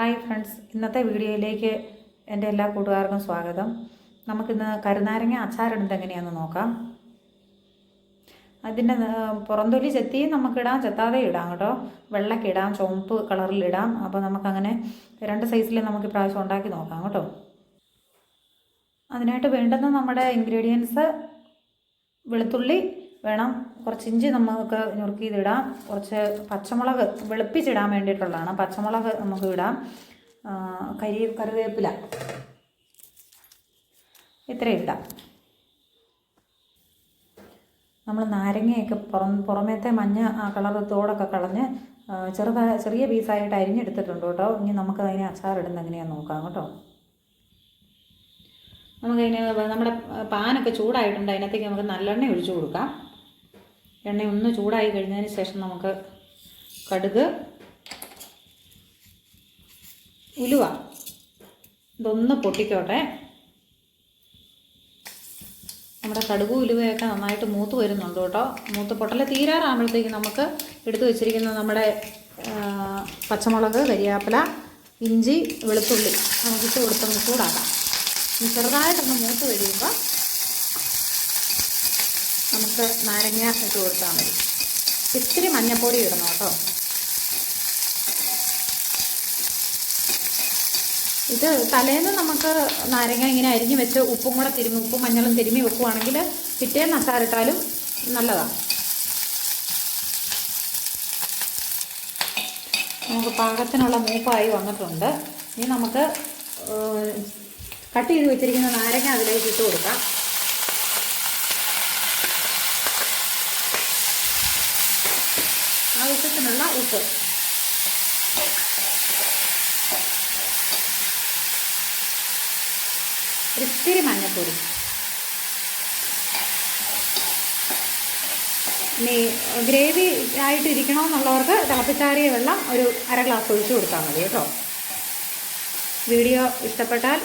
Hi friends ഇന്നത്തെ വീഡിയോയിലേക്ക് എന്റെ എല്ലാ കൂട്ടുകാർക്കും സ്വാഗതം. നമുക്കിന്ന് കരുനാരങ്ങ അച്ചാറിടുന്നത് എങ്ങനെയാണെന്ന് നോക്കാം. അതിന്റെ പുറന്തൊലി ചെത്തി നമുക്കിടാം ചെത്താതെ ഇടാം കേട്ടോ. വെള്ളക്കിടാം ചുവപ്പ് കളറിലിടാം അപ്പോൾ നമുക്കങ്ങനെ രണ്ട് സൈസിൽ നമുക്ക് ഇപ്രാവശ്യം ഉണ്ടാക്കി നോക്കാം കേട്ടോ. അതിനായിട്ട് വേണ്ടുന്ന നമ്മുടെ ഇൻഗ്രീഡിയൻസ് വെളുത്തുള്ളി വേണം. കുറച്ച് ഇഞ്ചി നമുക്ക് ഇടാം കുറച്ച് പച്ചമുളക് വെളുപ്പിച്ചിടാൻ വേണ്ടിയിട്ടുള്ളതാണ്. പച്ചമുളക് നമുക്ക് ഇടാം. കരി കറിവേപ്പില. ഇത്രയും ഇടാം. നമ്മൾ നാരങ്ങയൊക്കെ പുറം പുറമേത്തെ മഞ്ഞ ആ കളർ തോടൊക്കെ കളഞ്ഞ് ചെറുതായ ചെറിയ പീസായിട്ട് അരിഞ്ഞെടുത്തിട്ടുണ്ട് കേട്ടോ. ഇനി നമുക്ക് അതിനെ അച്ചാറിടുന്ന എങ്ങനെയാണെന്ന് നോക്കാം കേട്ടോ. നമുക്കതിന് നമ്മുടെ പാനൊക്കെ ചൂടായിട്ടുണ്ട്. അതിനകത്തേക്ക് നമുക്ക് നല്ലെണ്ണ ഒഴിച്ചു കൊടുക്കാം. എണ്ണ ഒന്ന് ചൂടായി കഴിഞ്ഞതിന് ശേഷം നമുക്ക് കടുക് ഉലുവ. ഇതൊന്ന് പൊട്ടിക്കോട്ടെ. നമ്മുടെ കടുക് ഉലുവയൊക്കെ നന്നായിട്ട് മൂത്ത് വരുന്നുണ്ട് കേട്ടോ. മൂത്ത് പൊട്ടൽ തീരാറാകുമ്പോഴത്തേക്ക് നമുക്ക് എടുത്തു വെച്ചിരിക്കുന്ന നമ്മുടെ പച്ചമുളക് കരിയാപ്പില ഇഞ്ചി വെളുത്തുള്ളി നമുക്കിട്ട് കൊടുത്തൊന്ന് ചൂടാക്കാം. ചെറുതായിട്ടൊന്ന് മൂത്ത് കഴിയുമ്പോൾ നമുക്ക് നാരങ്ങ ഇട്ട് കൊടുത്താൽ മതി. ഇത്തിരി മഞ്ഞൾപ്പൊടി ഇടണം കേട്ടോ. ഇത് തലേന്ന് നമുക്ക് നാരങ്ങ ഇങ്ങനെ അരിഞ്ഞ് വെച്ച് ഉപ്പും കൂടെ തിരുമി ഉപ്പും മഞ്ഞളും തിരുമി വെക്കുവാണെങ്കിൽ പിറ്റേന്ന് അച്ചാറിട്ടാലും നല്ലതാണ് നമുക്ക് പാകത്തിനുള്ള മൂപ്പായി വന്നിട്ടുണ്ട്. ഇനി നമുക്ക് കട്ട് ചെയ്ത് വെച്ചിരിക്കുന്ന നാരങ്ങ അതിലേക്ക് ഇട്ട് കൊടുക്കാം. ആവശ്യത്തിനുള്ള ഉപ്പ്. ഇത്തിരി മഞ്ഞൾപ്പൊടി. ഇനി ഗ്രേവി ആയിട്ട് ഇരിക്കണമെന്നുള്ളവർക്ക് തിളപ്പിച്ചാറിയ വെള്ളം ഒരു അര ഗ്ലാസ് ഒഴിച്ച് കൊടുത്താൽ മതി കേട്ടോ. വീഡിയോ ഇഷ്ടപ്പെട്ടാൽ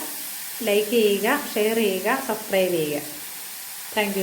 ലൈക്ക് ചെയ്യുക ഷെയർ ചെയ്യുക സബ്സ്ക്രൈബ് ചെയ്യുക. താങ്ക്